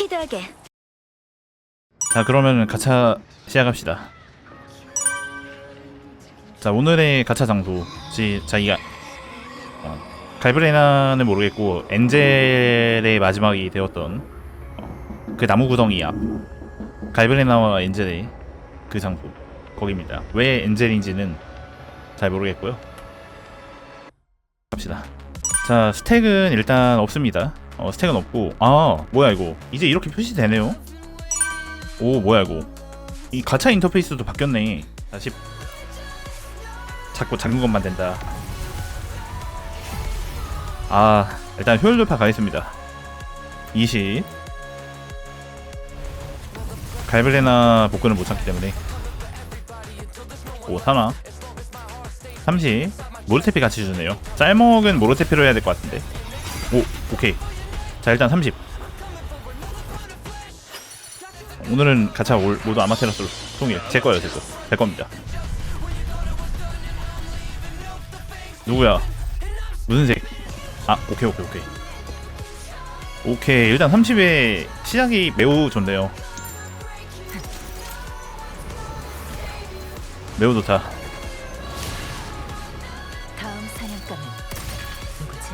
스피드하게. 자 그러면 가차 시작합시다. 자 오늘의 가차 장소. 지 자기가 어, 갈브레나는 모르겠고 엔젤의 마지막이 되었던 어, 그 나무 구덩이 앞 갈브레나와 엔젤의 그 장소. 거기입니다. 왜 엔젤인지는 잘 모르겠고요. 갑시다. 자 스택은 일단 없습니다 어 스택은 없고. 아 뭐야 이거? 이제 이렇게 표시되네요? 오 뭐야 이거? 이 가차 인터페이스도 바뀌었네. 다시 자꾸 작은 것만 된다. 아 일단 효율 돌파 가겠습니다. 20 갈브레나 복근을 못 참기 때문에. 오 사나? 30 모르테피 같이 주네요. 짤먹은 모르테피로 해야 될 것 같은데. 오 오케이 자 일단 30 오늘은 가차 올, 모두 아마테라스로 통일. 제 거예요 제거. 제 겁니다. 누구야? 무슨 색 아 오케이 오케이 오케이. 오케이 일단 30의 시작이 매우 좋네요. 매우 좋다. 다음 사냥감은 누구지?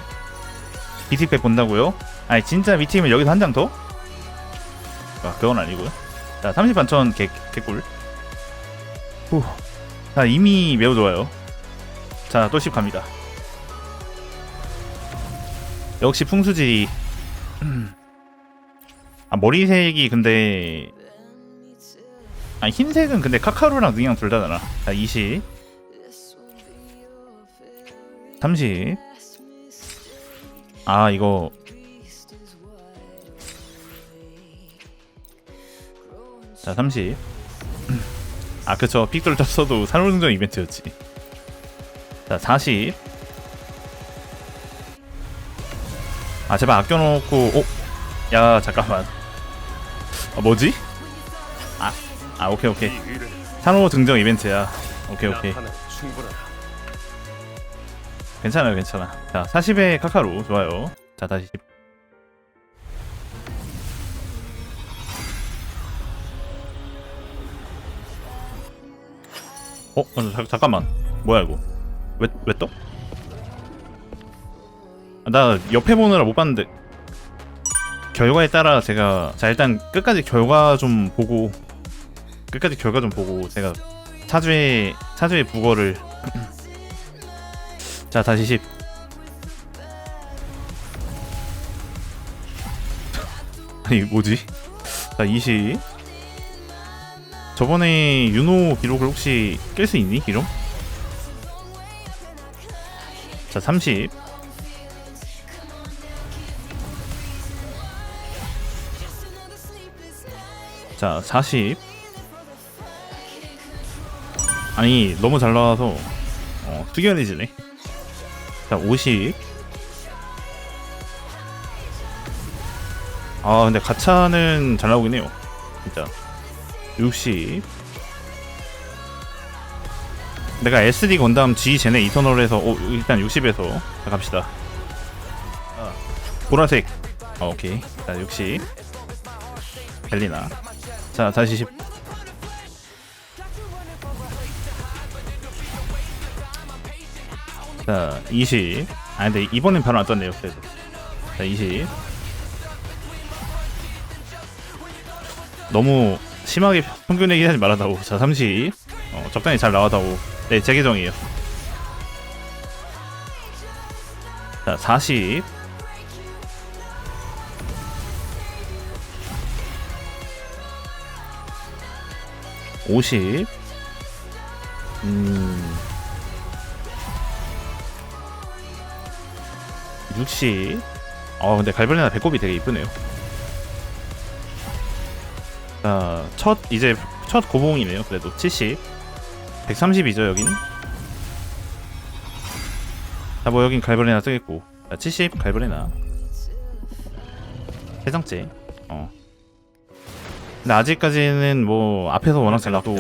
비틱백 본다고요? 아니 진짜 미팀은 여기서 한 장 더? 아 그건 아니고요. 자 30반천 개, 개꿀. 후. 자 이미 매우 좋아요. 자또 10 갑니다. 역시 풍수지. 음. 아 머리색이 근데 아 흰색은 근데 카카로랑 능이랑 둘 다잖아. 자 20 30 아 이거 자 30. 아 그쵸 픽돌 쳤어도 산후증정 이벤트였지. 자 40. 아 제발 아껴놓고 어? 야 잠깐만. 아 뭐지? 아, 아 오케이 오케이. 산후 증정 이벤트야. 오케이 오케이. 괜찮아요 괜찮아. 자 40의 카카로 좋아요. 자 다시 어? 어, 자, 잠깐만 뭐야 이거 왜, 왜 떠? 아, 나 옆에 보느라 못 봤는데 결과에 따라 제가 자 일단 끝까지 결과 좀 보고 끝까지 결과 좀 보고 제가 차주의 차주의 부거를 자 다시 10 아니 뭐지? 자 20. 저번에 윤호 기록을 혹시 깰 수 있니 기록? 자 30. 자 40. 아니 너무 잘 나와서 어, 특이한해지네. 자 50. 아 근데 가차는 잘 나오긴 해요 진짜 60 내가 SD 건담 G 제네 이터널에서 오, 일단 60에서 자 갑시다. 아, 보라색. 아, 오케이. 자 60 벨리나. 자 다시 10 자, 20. 아, 근데 이번엔 바로 안 떴네요, 그래도. 자, 20. 너무 심하게 평균 얘기하지 말아다오. 자, 30. 어, 적당히 잘 나와다오. 네, 제 계정이에요. 자, 40. 오십. 음. 60. 어, 근데 갈벌레나 배꼽이 되게 이쁘네요. 자, 첫 이제 첫 고봉이네요. 그래도 70. 130이죠, 여긴. 자, 뭐 여긴 갈벌레나 쓰겠고. 자, 70 갈벌레나. 해장째. 어. 근데 아직까지는 뭐 앞에서 워낙 잘 나도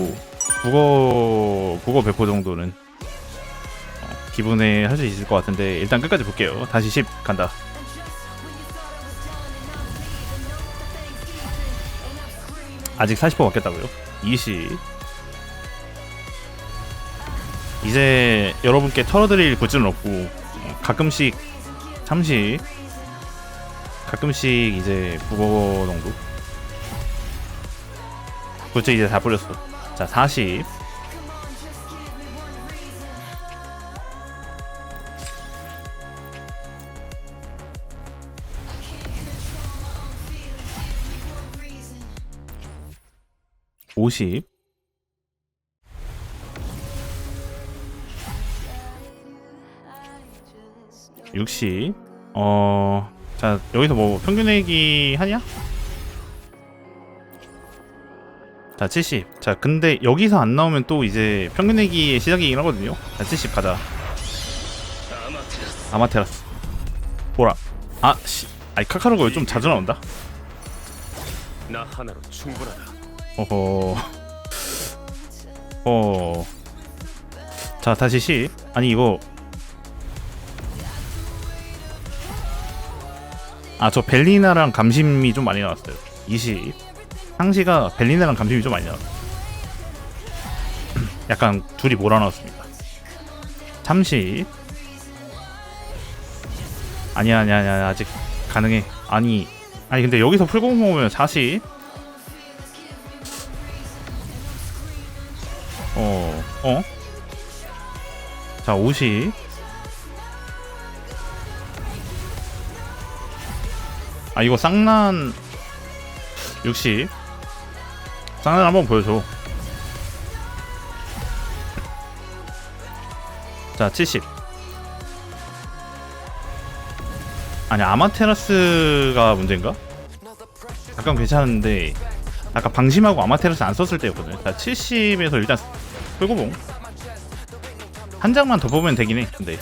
국어 국어 배포 정도는 어, 기분에 할 수 있을 것 같은데 일단 끝까지 볼게요. 다시 10 간다. 아직 40% 받겠다고요? 20 이제 여러분께 털어드릴 굿즈는 없고 가끔씩 30 가끔씩 이제 국어 정도? 굿즈 이제 다 뿌렸어. 자40 50 60 어... 자 여기서 뭐 평균 내기 하냐? 자 70. 자 근데 여기서 안 나오면 또 이제 평균 내기의 시작이긴 하거든요. 자 70 가자. 아마테라스. 보라. 아 씨. 아이 카카로가 좀 자주 나온다. 나 하나로 충분하다. 어허. 어. 자 다시 10. 아니 이거. 아 저 벨리나랑 감심이 좀 많이 나왔어요. 20. 상시가 벨리나랑 감심이 좀 많이 나왔어요. 약간 둘이 몰아넣었습니다. 30. 아니야 아니야 아니야 아직 가능해. 아니 아니 근데 여기서 풀고 모으면 40. 어, 어? 자, 50. 아, 이거 쌍난 60. 쌍난 한번 보여줘. 자, 70. 아니, 아마테라스가 문제인가? 약간 괜찮은데, 아까 방심하고 아마테라스 안 썼을 때였거든요. 자, 70에서 일단 끌고봉 한 장만 더 뽑으면 되긴 해. 근데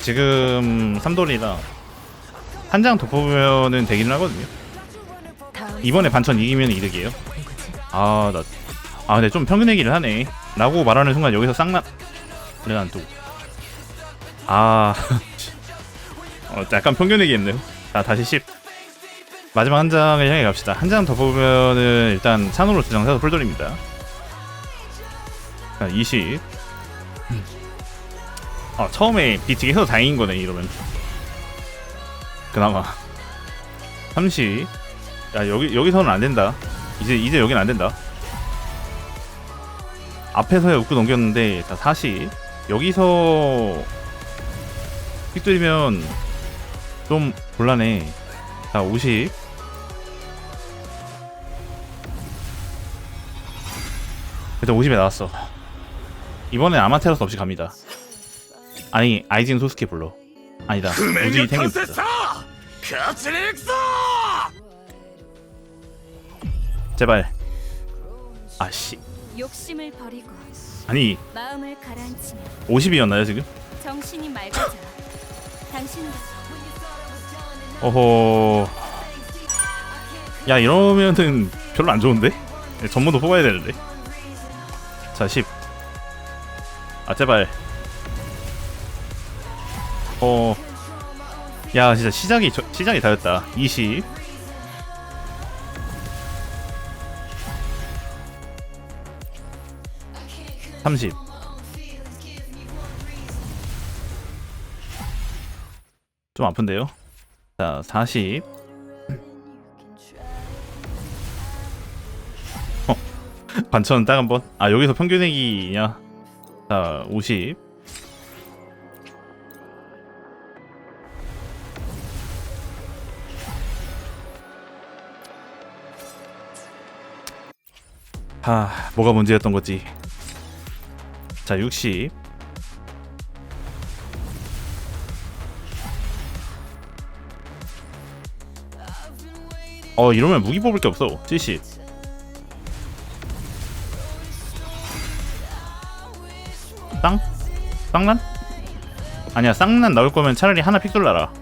지금 3돌이라 한 장 더 뽑으면은 되긴 하거든요. 이번에 반천 이기면 이득이에요. 누구지? 아, 나. 아, 근데 좀 평균 얘기를 하네. 라고 말하는 순간 여기서 쌍난. 그래, 안 또. 아. 어, 약간 평균 얘기 했네요. 자, 다시 10. 마지막 한 장을 향해 갑시다. 한 장 더 뽑으면은 일단 산으로 두 장 사서 풀돌입니다. 자, 20. 아, 처음에 비치기 해서 다행인 거네, 이러면. 그나마. 30. 야 여기 여기서는 안 된다. 이제 이제 여기는 안 된다. 앞에서야 웃고 넘겼는데 자 40. 여기서 픽들이면 좀 곤란해. 자 50. 일단 50에 나왔어. 이번엔 아마테라스 없이 갑니다. 아니 아이진 소스케 불러. 아니다. 우지 탱이 붙었어. 제발. 아씨. 욕심을 버리고 아니 마음을 가라앉히며 50이었나요 지금? 정신이 맑아져 당신도 어허. 야 이러면은 별로 안 좋은데? 전문도 뽑아야 되는데. 자 10. 아 제발. 어. 야 진짜 시작이 저, 시작이 다였다. 20. 삼십. 좀 아픈데요? 자, 40. 어, 반천 딱 한 번. 아, 여기서 평균 내기냐? 자, 50. 하, 뭐가 문제였던 거지? 자, 60. 어 이러면 무기 뽑을 게 없어 70 쌍? 쌍난? 아니야 쌍난 나올 거면 차라리 하나 픽돌 나라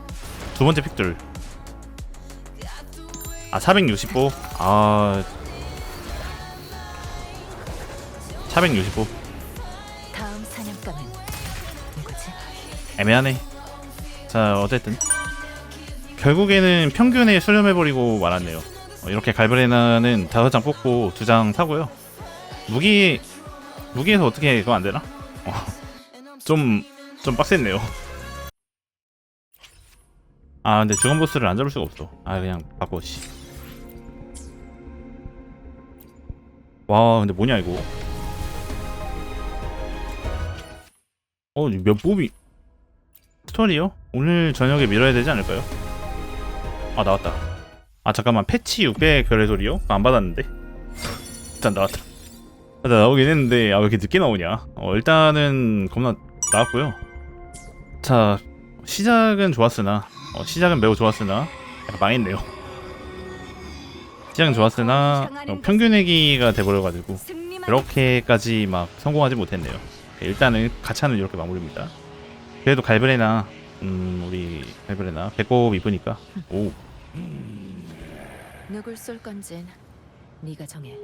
두 번째 픽돌 아 465? 아 465 다음 사냥감은 누구지? 애매하네 자 어쨌든 결국에는 평균에 수렴해버리고 말았네요 어, 어, 이렇게 갈브레나는 다섯 장 뽑고 두 장 사고요. 무기 무기에서 어떻게 그거 안 되나? 어, 좀좀 빡셌네요. 아 근데 중간 보스를 안 잡을 수가 없어. 아 그냥 바꿔 씨. 와 근데 뭐냐 이거? 어 몇 뽑이 스토리요? 오늘 저녁에 밀어야 되지 않을까요? 아 나왔다. 아 잠깐만 패치 600 별의 소리요? 안 받았는데. 일단 나왔다. 아, 나 나오긴 했는데 아 왜 이렇게 늦게 나오냐? 어 일단은 겁나 나왔고요. 자 시작은 좋았으나 어, 시작은 매우 좋았으나 약간 망했네요. 시작은 좋았으나 어, 평균 회기가 돼버려가지고 그렇게까지 막 성공하지 못했네요. 일단은 가차는 이렇게 마무리입니다. 그래도 갈브레나 음 우리 갈브레나 배꼽 이쁘니까 오 누굴 쏠 건진 네가 정해.